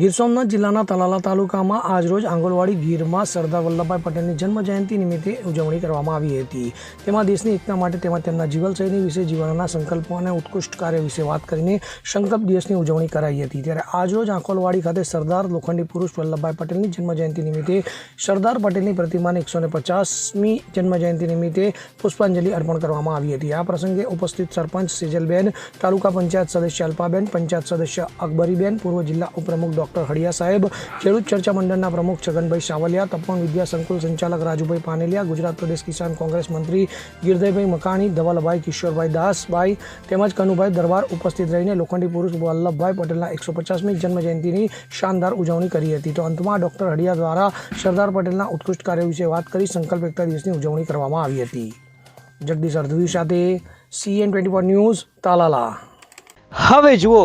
ગીર સોમનાથ જિલ્લાના તલાલા તાલુકામાં આજરોજ આંગણવાડી ગીરમાં સરદાર વલ્લભભાઈ પટેલની જન્મ જયંતિ નિમિત્તે ઉજવણી કરવામાં આવી હતી. તેમાં દેશની એકતા માટે તેમજ તેમના જીવનશૈલી વિશે, જીવનના સંકલ્પો અને ઉત્કૃષ્ટ કાર્ય વિશે વાત કરીને સંકલ્પ દિવસની ઉજવણી કરાઈ હતી. ત્યારે આજરોજ આંકોલવાડી ખાતે સરદાર લોખંડી પુરુષ વલ્લભભાઈ પટેલની જન્મ જયંતિ નિમિત્તે સરદાર પટેલની પ્રતિમાને એકસો ને પચાસમી જન્મ જયંતિ નિમિત્તે પુષ્પાંજલિ અર્પણ કરવામાં આવી હતી. આ પ્રસંગે ઉપસ્થિત સરપંચ સેજલબેન, તાલુકા પંચાયત સદસ્ય અલ્પાબેન, પંચાયત સદસ્ય અકબરીબેન, પૂર્વ જિલ્લા ઉપપ્રમુખ ડોક્ટર હળિયા સાહેબ, ખેડૂત ચર્ચા મંડળના પ્રમુખ છગનભાઈ સાવલિયા તપણ વિદ્યા સંકુલ સંચાલક રાજુભાઈ પાનેલિયા, ગુજરાત પ્રદેશ કિસાન કોંગ્રેસ મંત્રી ગિરધરભાઈ મકાણી, ધવલભાઈ કિશોરભાઈ દાસભાઈ તેમજ કનુભાઈ દરબાર ઉપસ્થિત રહીને લોખંડી પુરુષ વલ્લભભાઈ પટેલના એકસો પચાસમી જન્મજયંતિની શાનદાર ઉજવણી કરી હતી. તો અંતમાં ડોક્ટર હળિયા દ્વારા સરદાર પટેલના ઉત્કૃષ્ટ કાર્ય વિશે વાત કરી સંકલ્પ એકતા દિવસની ઉજવણી કરવામાં આવી હતી. જગદીશ અર્ધવી સાથે સીએન ટ્વેન્ટી ન્યૂઝ તાલાલા. હવે જુઓ